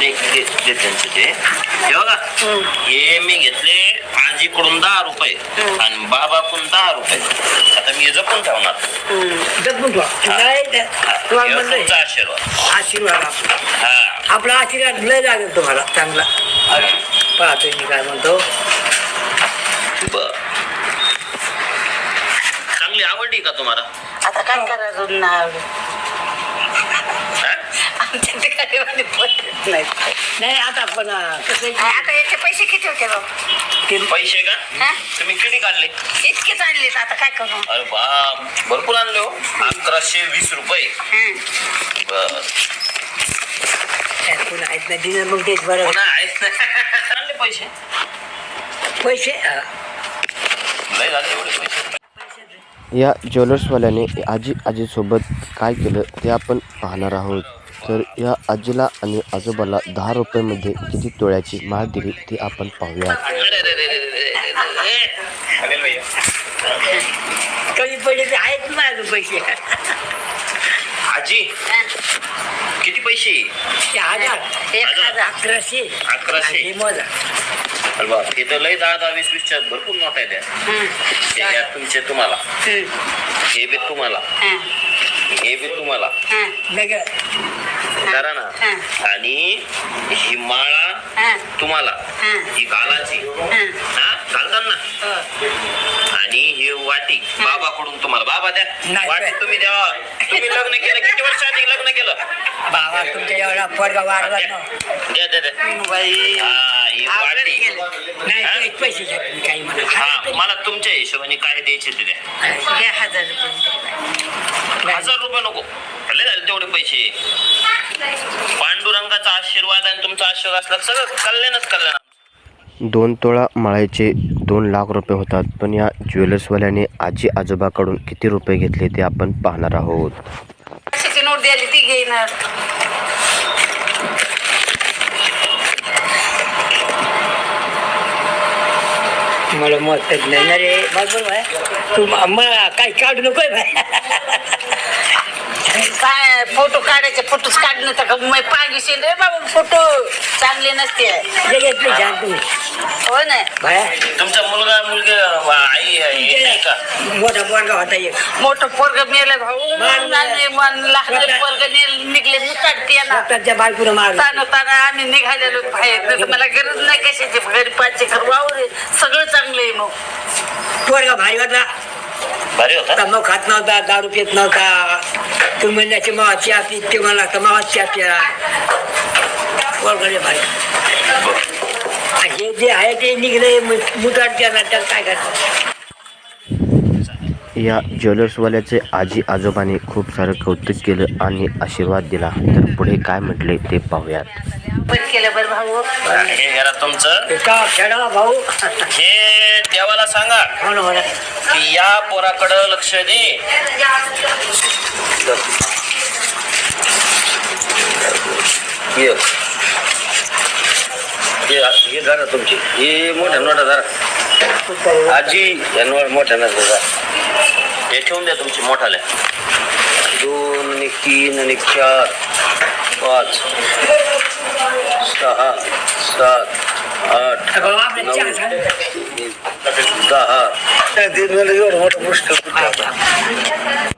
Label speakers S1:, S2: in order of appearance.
S1: ते ते- ते त्यांचं ते? हे बघा. हे मी घेतले आजीकडून दहा रुपये आणि बाबाकडून दहा रुपये. आता मी जपून ठेवणार.
S2: जपून ठेवा.
S1: हा, तुमचा आशीर्वाद.
S2: आशीर्वाद आपला.
S1: हा.
S2: आपला आशीर्वाद लय लागेल तुम्हाला. चांगला. पाहतो मी काय म्हणतो.
S1: बर. चांगली आवडली का तुम्हाला?
S3: आता काय करायचं? ना? आमच्या नाही
S2: नाही आता पण अं, कसं आहे
S3: आता याचे पैसे किती होते बाबा
S2: की
S1: पैसे का?
S3: हा?
S1: तुम्ही किती काढले?
S3: इतकेच आणलेत आता काय करू?
S1: अरे बाप भरपूर आणले हो. अकराशे वीस रुपये.
S3: हं.
S1: बर.
S2: काय पुन्हा आहेत ना दिलं मग तेच बरं.
S1: पुन्हा आहेत? आणले पैसे.
S2: पैसे? अं,
S1: लय झाले एवढे पैसे.
S4: या ज्वेलर्सवाल्याने आजी आजीसोबत काय केलं ते आपण पाहणार आहोत. तर या आजीला आणि आजोबाला दहा रुपयामध्ये किती तोळ्याची माळ दिली ते आपण पाहूया
S2: कमी पैसे ते आहेत ना अजून पैसे
S1: आजी
S3: हं.
S1: किती पैसे
S2: ते हजार
S3: एक हजार
S2: अकराशे
S1: अकराशे.
S2: आणि मोजा
S1: अरे बाप हे तर लय दहा दहा वीस वीसच्या भरपूर नोट आहे त्या
S3: हं.
S1: हे घ्या तुमचे तुम्हाला
S3: हं.
S1: हे बी तुम्हाला
S3: हं.
S1: हे बी तुम्हाला
S3: हं.
S1: करा ना
S3: हं.
S1: आणि ही माळा
S3: हं.
S1: तुम्हाला
S3: हं.
S1: ही घालाची
S3: हं.
S1: हा घालतात ना आणि ही वाटी बाबाकडून तुम्हाला बाबा द्या
S2: नाही.
S1: वाटी तुम्ही द्यावा तुम्ही लग्न केलं किती वर्ष आधी लग्न केलं
S2: बाबा तुमच्या एवढा पोरगा वाढला
S1: द्या
S2: ना
S1: द्या द्या द्या.
S3: बाई
S1: हा, ही
S3: आवडत
S1: वाटी
S3: गेलं.
S2: नाही
S1: हा?
S2: ते पैसे घेत नाही काही म्हणा
S1: हा मला तुमच्या हिशोबाने काय द्यायचे ते द्या
S3: द्या हजार रुपये
S1: हजार रुपये नको. लय झाले तेवढे पैसे. पांडुरंगाचा आशीर्वाद आणि तुमचा आशीर्वाद असला सगळं कल्याणच कल्याण.
S4: दोन तोळा माळ्याचे दोन लाख रुपये होतात पण या ज्वेलर्सवाल्याने आजी आजोबाकडून किती रुपये घेतले ते आपण पाहणार आहोत.
S3: नोट द्यायली ती घेणार
S2: मला मत नाही. ना रे बरोबर आहे. तू म- मला काही काढू नकोय बाय
S3: काय फोटो काढायचे फोटोच काढणं तर का मग पाहिजे रे बाबा फोटो चांगले नसते.
S2: तुम्ही
S3: हो ना.
S1: तुमचा मुलगा मुलगी आई हे का?
S2: मोठा पोरगा होता एक.
S3: मोठं पोरग मेलं भाऊ.
S2: मान-
S3: आणि मन लहान पोरग निघले ना
S2: बायकोनं मारलं.
S3: ताना ताना आम्ही निघालेलो बाहेर. नाही तर मला गरज नाही कशाची. घर वावर आहे. सगळं चांगलं आहे मग
S2: पोरगा भारी होता
S1: भारी होता?
S2: तंबाखू खात नव्हता दारू पित नव्हता. तू म्हणण्याची मावाची आपली ते मला तर मावाची आपल्या पोरगाले भारी हे जे आहे ते निघले मुठाट त्याला त्याला काय करतात
S4: या ज्वेलर्सवाल्याचे आजी आजोबाने खूप सारं कौतुक केलं आणि आशीर्वाद दिला. तर पुढे काय म्हटले ते पाहूयात.
S3: पण केलं बरं भाऊ.
S1: हे घरा तुमचं?
S2: का खेळा भाऊ?
S1: हे देवाला सांगा.
S2: हो ना हो
S1: की या पोराकडं लक्ष दे. ये. हे हे धरा तुमची. हे मोठ्या नोटा धरा. आजी या नोट मोठ्या नोटा धरा. हे ठेवून द्या तुमची मोठाल्या. दोन आणि तीन आणि चार. पाच. सहा सात आठ. दहा मोठं पुस्तक